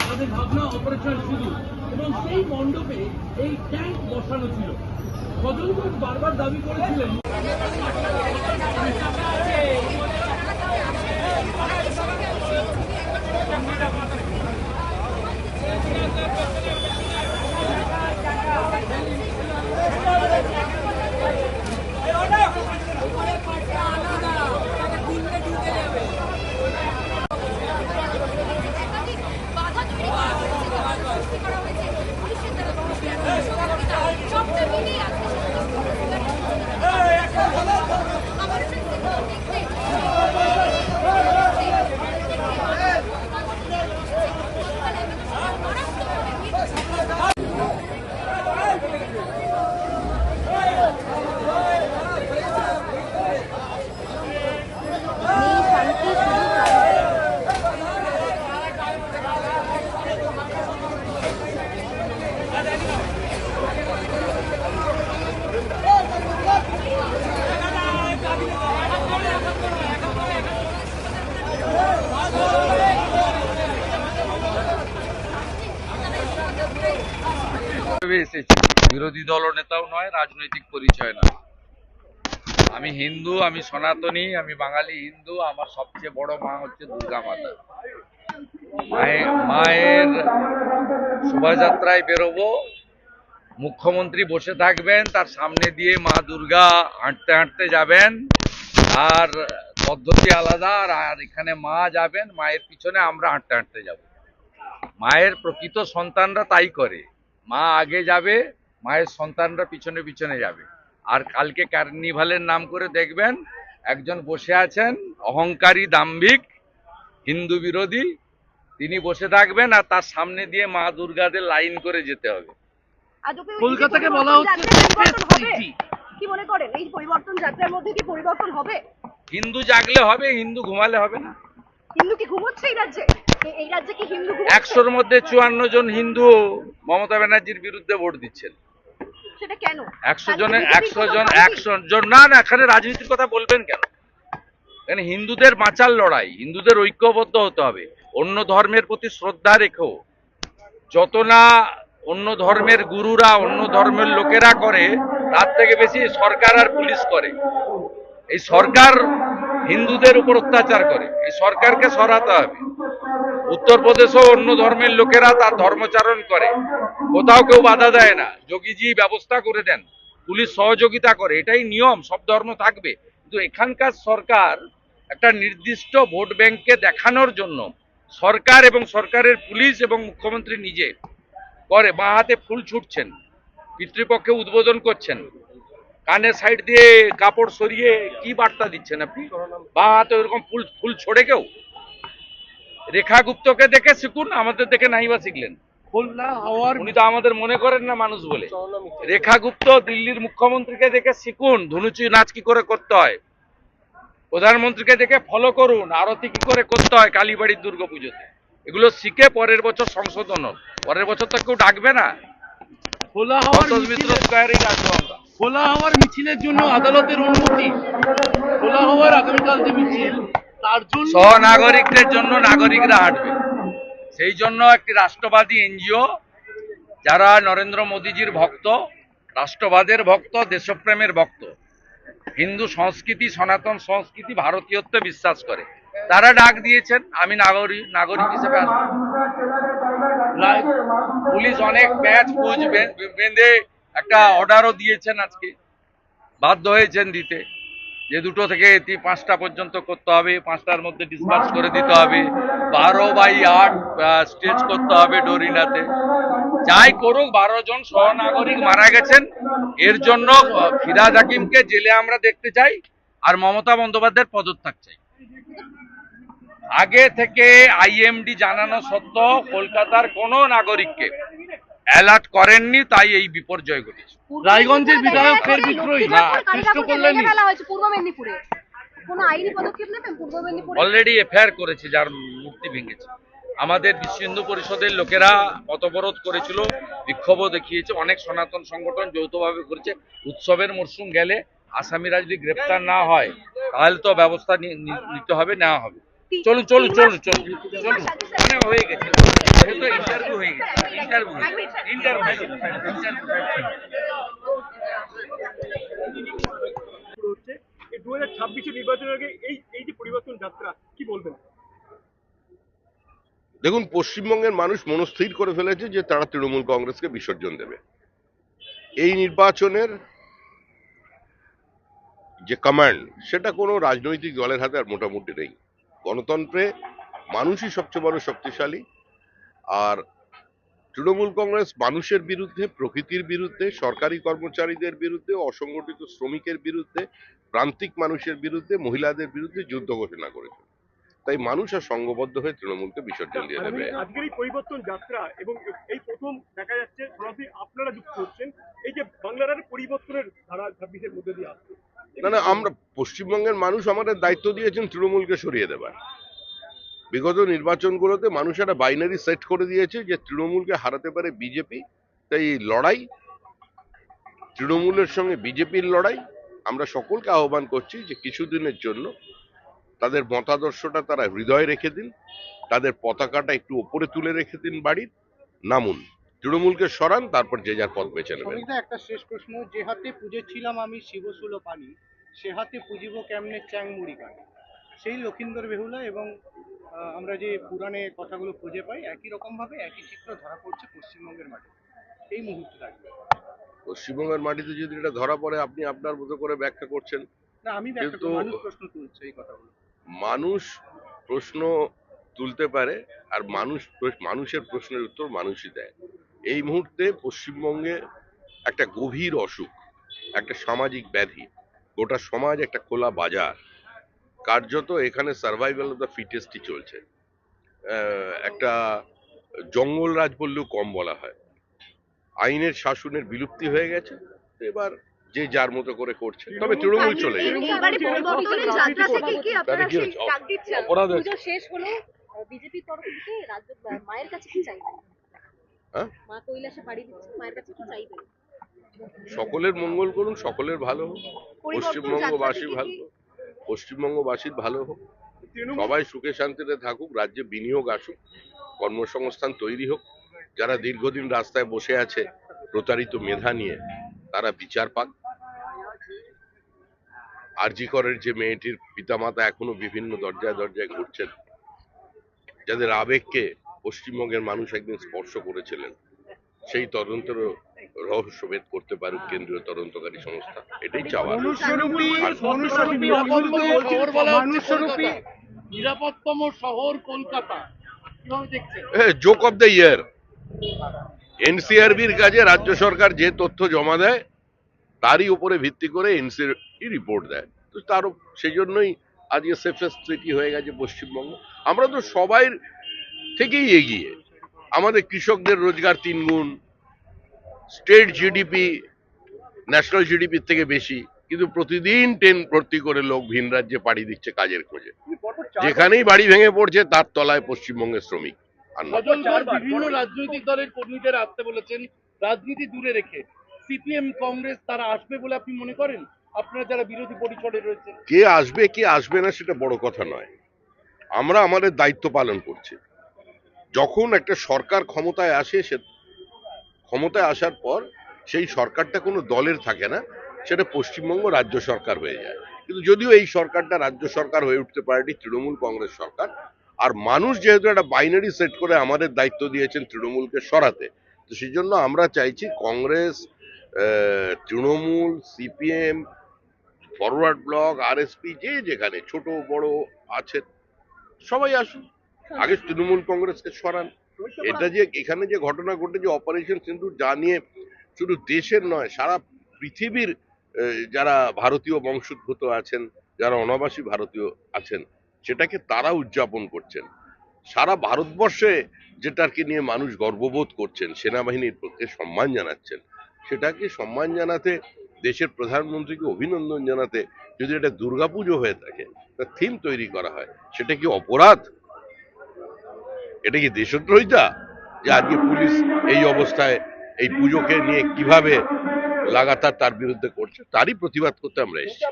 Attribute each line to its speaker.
Speaker 1: তাদের ভাবনা অপারেশন শুরু এবং সেই মণ্ডপে এই ট্যাঙ্ক বসানো ছিল। সজলগঞ্জ বারবার দাবি করেছিলেন
Speaker 2: ভেবে এসেছি। বিরোধী দল নেতাও নয়, রাজনৈতিক পরিচয় নয়। আমি হিন্দু, আমি সনাতনী, আমি বাঙালি হিন্দু, আমার সবচেয়ে বড় মা হচ্ছে দুর্গা মাতা। মায়ের শোভাযাত্রায় বেরোবো, মুখ্যমন্ত্রী বসে থাকবেন, তার সামনে দিয়ে মা দুর্গা হাঁটতে হাঁটতে যাবেন আর পদ্ধতি আলাদা আর এখানে মা যাবেন, মায়ের পিছনে আমরা হাঁটতে হাঁটতে যাব। মায়ের প্রকৃত সন্তানরা তাই করে। মা আগে যাবে মায়ের সন্তানরা পিছনে পিছনে যাবে। আর কালকে কার্নিভালের নাম করে দেখবেন একজন বসে আছেন অহংকারী দাম্ভিক হিন্দু বিরোধী। তিনি বসে থাকবেন আর তার সামনে দিয়ে মা দুর্গাদের লাইন করে যেতে হবে।
Speaker 1: কলকাতাকে বলা হচ্ছে
Speaker 3: পরিবর্তন হবে?
Speaker 1: সিটি।
Speaker 3: কি মনে করেন? এই পরিবর্তন যাত্রার মধ্যে কি পরিবর্তন হবে?
Speaker 2: হিন্দু জাগলে হবে হিন্দু ঘুমালে হবে না।
Speaker 3: হিন্দু কি ঘুমোচ্ছে এই রাজ্যে? এই রাজ্যে কি হিন্দু
Speaker 2: একশোর মধ্যে চুয়ান্ন জন হিন্দু মমতা ব্যানার্জির বিরুদ্ধে ভোট দিচ্ছেন।
Speaker 3: সেটা কেন?
Speaker 2: একশো
Speaker 3: তাহলে
Speaker 2: জনে একশো জন? একশো জন না না এখানে রাজনীতির কথা বলবেন কেন? এখানে হিন্দুদের বাঁচার লড়াই হিন্দুদের ঐক্যবদ্ধ হতে হবে। অন্য ধর্মের প্রতি শ্রদ্ধা রেখো। যত না অন্য ধর্মের গুরুরা অন্য ধর্মের লোকেরা করে তার থেকে বেশি সরকার আর পুলিশ করে। এই সরকার হিন্দুদের উপর অত্যাচার করে। এই সরকারকে সরাতে হবে। উত্তরপ্রদেশেও অন্য ধর্মের লোকেরা তার ধর্মচারণ করে। কোথাও কেউ বাধা দেয় না। যোগীজি ব্যবস্থা করে দেন। পুলিশ সহযোগিতা করে। এটাই নিয়ম। সব ধর্ম থাকবে। কিন্তু এখানকার সরকার একটা নির্দিষ্ট ভোট ব্যাংককে দেখানোর জন্য সরকার এবং সরকারের পুলিশ এবং মুখ্যমন্ত্রী নিজে করে বাঁ হাতে ফুল ছুটছেন। পিতৃপক্ষে উদ্বোধন করছেন। কানের সাইড দিয়ে কাপড় সরিয়ে কি বার্তা দিচ্ছেন আপনি? বাঁ হাতে ওরকম ফুল ফুল ছড়ে কেউ? রেখা গুপ্তকে দেখে শিখুন আমাদের দেখে নাই বা শিখলেন উনি তো আমাদের মনে করেন না মানুষ বলে। রেখা গুপ্ত দিল্লির মুখ্যমন্ত্রীকে দেখে শিখুন ধনুচি নাচ কি করে করতে হয়। প্রধানমন্ত্রীকে দেখে ফলো করুন আরতি কি করে করতে হয় কালীবাড়ির দুর্গাপুজোতে। এগুলো শিখে পরের বছর সংশোধন পরের বছর তো কেউ ডাকবে না।
Speaker 1: খোলা হওয়ার
Speaker 2: মিত্র স্কোয়ারেই ডাকবো আমরা
Speaker 1: খোলা হওয়ার মিছিলের জন্য আদালতের অনুমতি। খোলা হওয়ার আগামীকাল যে মিছিল তার জন্য
Speaker 2: সহনাগরিকদের জন্য নাগরিকরা হাঁটবে। সেই জন্য একটি রাষ্ট্রবাদী এনজিও যারা নরেন্দ্র মোদীজির ভক্ত রাষ্ট্রবাদের ভক্ত দেশপ্রেমের ভক্ত হিন্দু সংস্কৃতি সনাতন সংস্কৃতি ভারতীয়ত্বে বিশ্বাস করে। তারা ডাক দিয়েছেন আমি নাগরিক নাগরিক হিসেবে আসব। পুলিশ অনেক ব্যাচ ফুজ বে- বেঁধে একটা অর্ডারও দিয়েছেন আজকে। বাধ্য হয়েছেন দিতে। যে দুটো থেকে পাঁচটা পর্যন্ত করতে হবে, পাঁচটার মধ্যে ডিসপার্স করে দিতে হবে। বারো বাই আট স্টেজ করতে হবে ডোরিনাতে। যাই করুক, বারো জন সহনাগরিক মারা গেছেন। এর জন্য ফিরাজ হাকিমকে জেলে আমরা দেখতে চাই আর মমতা বন্দ্যোপাধ্যায়ের পদত্যাগ চাই। আগে থেকে আইএমডি জানানো সত্ত্বেও কলকাতার কোনো নাগরিককে অ্যালার্ট করেননি তাই এই বিপর্যয় ঘটেছে।
Speaker 1: রায়গঞ্জের বিধায়ক ফের বিদ্রোহী। না কৃষ্ণ কল্যাণী।
Speaker 3: ফেলা হয়েছে পূর্ব মেদিনীপুরে। কোনো আইনি পদক্ষেপ নেবেন পূর্ব মেদিনীপুরে?
Speaker 2: অলরেডি এফআইআর করেছে যার মূর্তি ভেঙেছে। আমাদের বিশ্ব হিন্দু পরিষদের লোকেরা পথবরোধ করেছিল বিক্ষোভও দেখিয়েছে। অনেক সনাতন সংগঠন যৌথভাবে করেছে উৎসবের মরশুম গেলে আসামিরা যদি গ্রেপ্তার না হয় তাহলে তো ব্যবস্থা নিতে হবে নেওয়া হবে। চলুন চলুন চলুন চলুন। মানে হয়ে গেছে। ইন্টারভিউ হয়ে গেছে। ইন্টারভিউ ইন্টারভিউ
Speaker 4: হচ্ছে এই দু হাজার ছাব্বিশে নির্বাচনের আগে এই এই যে পরিবর্তন যাত্রা কি বলবেন?
Speaker 5: দেখুন পশ্চিমবঙ্গের মানুষ মনস্থির করে ফেলেছে যে তারা তৃণমূল কংগ্রেসকে বিসর্জন দেবে। এই নির্বাচনের যে কমান্ড সেটা কোনো রাজনৈতিক দলের হাতে আর মোটামুটি নেই। গণতন্ত্রে মানুষই সবচেয়ে বড় শক্তিশালী। আর তৃণমূল কংগ্রেস মানুষের বিরুদ্ধে, প্রকৃতির বিরুদ্ধে, সরকারি কর্মচারীদের বিরুদ্ধে, অসংগঠিত শ্রমিকের বিরুদ্ধে, প্রান্তিক মানুষের বিরুদ্ধে, মহিলাদের বিরুদ্ধে যুদ্ধ ঘোষণা করেছে। তাই মানুষ আর সংঘবদ্ধ হয়ে তৃণমূলকে বিসর্জন দিয়ে দেবে।
Speaker 4: আজকের এই পরিবর্তন যাত্রা এবং এই প্রথম দেখা যাচ্ছে সরাসরি আপনারা যুক্ত হচ্ছেন এই যে বাংলার পরিবর্তনের ধারা ছাব্বিশের মধ্যে দিয়ে আসছে।
Speaker 5: না না আমরা পশ্চিমবঙ্গের মানুষ আমাদের দায়িত্ব দিয়েছেন তৃণমূলকে সরিয়ে দেবার। বিগত নির্বাচনগুলোতে মানুষ একটা বাইনারি সেট করে দিয়েছে যে তৃণমূলকে হারাতে পারে বিজেপি তাই লড়াই তৃণমূলের সঙ্গে বিজেপির লড়াই আমরা সকলকে আহ্বান করছি যে কিছুদিনের জন্য তাদের মতাদর্শটা তারা হৃদয়ে রেখে দিন তাদের পতাকাটা একটু ওপরে তুলে রেখে দিন বাড়ির নামুন। তৃণমূলকে সরান তারপর যে যার পথ বেছে নেবেন।
Speaker 6: একটা শেষ প্রশ্ন। যে হাতে পুজেছিলাম আমি শিবসুল পানি সে হাতে পুজিব কেমনে চ্যাং মুড়ি কানি সেই লক্ষিন্দর বেহুলা এবং আমরা যে পুরাণে কথাগুলো খুঁজে পাই একই রকম ভাবে একই চিত্র ধরা পড়ছে পশ্চিমবঙ্গের মাঠে এই মুহূর্তে দাঁড়িয়ে।
Speaker 5: পশ্চিমবঙ্গের মাটিতে যদি এটা ধরা পড়ে আপনি আপনার মতো করে ব্যাখ্যা করছেন।
Speaker 6: না আমি ব্যাখ্যা প্রশ্ন তুলছে এই কথাগুলো।
Speaker 5: মানুষ প্রশ্ন তুলতে পারে আর মানুষ মানুষের প্রশ্নের উত্তর মানুষই দেয়। এই মুহূর্তে পশ্চিমবঙ্গে একটা গভীর অসুখ, একটা সামাজিক ব্যাধি, গোটা সমাজ একটা খোলা বাজার, কার্যত এখানে সার্ভাইভাল অফ দ্য ফিটেস্টই চলছে। একটা জঙ্গল রাজ বললেও কম বলা হয়। আইনের শাসনের বিলুপ্তি হয়ে গেছে। এবার যে যার মতো করে করছে। তবে তৃণমূল চলে সকলের মঙ্গল করুন সকলের ভালো হোক। পশ্চিমবঙ্গবাসী ভালো পশ্চিমবঙ্গবাসীর ভালো হোক। সবাই সুখে শান্তিতে থাকুক রাজ্যে বিনিয়োগ আসুক কর্মসংস্থান তৈরি হোক। যারা দীর্ঘদিন রাস্তায় বসে আছে প্রতারিত মেধা নিয়ে তারা বিচার পাক। আরজি করের যে মেয়েটির পিতামাতা এখনও বিভিন্ন দরজায় দরজায় ঘুরছেন যাদের আবেগকে পশ্চিমবঙ্গের মানুষ একদিন স্পর্শ করেছিলেন সেই তদন্তের রহস্যভেদ করতে পারুক কেন্দ্রীয় তদন্তকারী সংস্থা। এটাই
Speaker 6: মনুষ্যরূপী
Speaker 1: নিরাপত্তম শহর Kolkata.
Speaker 5: Joke of the year এনসিআরবির কাজে রাজ্য সরকার যে তথ্য জমা দেয় তারই উপরে ভিত্তি করে এনসিআরবি রিপোর্ট দেয়? তো তারও সেই জন্যই আজকে সেফেস্ট সিটি হয়ে গেছে পশ্চিমবঙ্গ। আমরা তো সবাই থেকেই এগিয়ে। আমাদের কৃষকদের রোজগার তিন গুণ স্টেট জিডিপি ন্যাশনাল জিডিপির থেকে বেশি। কিন্তু প্রতিদিন ট্রেন ভর্তি করে লোক ভিন রাজ্যে পাড়ি দিচ্ছে কাজের খোঁজে। যেখানেই বাড়ি ভেঙে পড়ছে, তার তলায় পশ্চিমবঙ্গের শ্রমিক।
Speaker 1: বিভিন্ন রাজনৈতিক দলের কর্মীদের আসতে বলেছেন, রাজনীতি দূরে রেখে। সিপিএম, কংগ্রেস তারা আসবে বলে আপনি মনে করেন? আপনারা যারা বিরোধী পরিসরে রয়েছেন।
Speaker 5: কে আসবে কে আসবে না সেটা বড় কথা নয়। আমরা আমাদের দায়িত্ব পালন করছি। যখন একটা সরকার ক্ষমতায় আসে, সে ক্ষমতায় আসার পর সেই সরকারটা কোনো দলের থাকে না, সেটা পশ্চিমবঙ্গ রাজ্য সরকার হয়ে যায়। কিন্তু যদিও এই সরকারটা রাজ্য সরকার হয়ে উঠতে পারেনি, তৃণমূল কংগ্রেস সরকার, আর মানুষ যেহেতু একটা বাইনারি সেট করে আমাদের দায়িত্ব দিয়েছেন তৃণমূলকে সরাতে, তো সেই জন্য আমরা চাইছি Congress Trinamool, CPM Forward Bloc RSP যে যেখানে ছোট বড় আছেন সবাই আসুন। আগে তৃণমূল কংগ্রেসকে সরান। এটা যে এখানে যে ঘটনা ঘটেছে অপারেশন সিন্ধু যা নিয়ে শুধু দেশের নয় সারা পৃথিবীর যারা ভারতীয় বংশোদ্ভূত আছেন যারা অনাবাসী ভারতীয় আছেন সেটাকে তারা উদযাপন করছেন। সারা ভারতবর্ষে যেটাকে নিয়ে মানুষ গর্ববোধ করছেন সেনাবাহিনীর পক্ষে সম্মান জানাচ্ছেন সেটাকে সম্মান জানাতে দেশের প্রধানমন্ত্রীকে অভিনন্দন জানাতে যদি এটা দুর্গাপুজো হয়ে থাকে তার থিম তৈরি করা হয়, সেটা কি অপরাধ? এটা কি দেশদ্রোহিতা? যে আজকে পুলিশ এই অবস্থায় এই পুজোকে নিয়ে কীভাবে লাগাতার তার বিরুদ্ধে করছে, তারই প্রতিবাদ করতে আমরা এসেছি।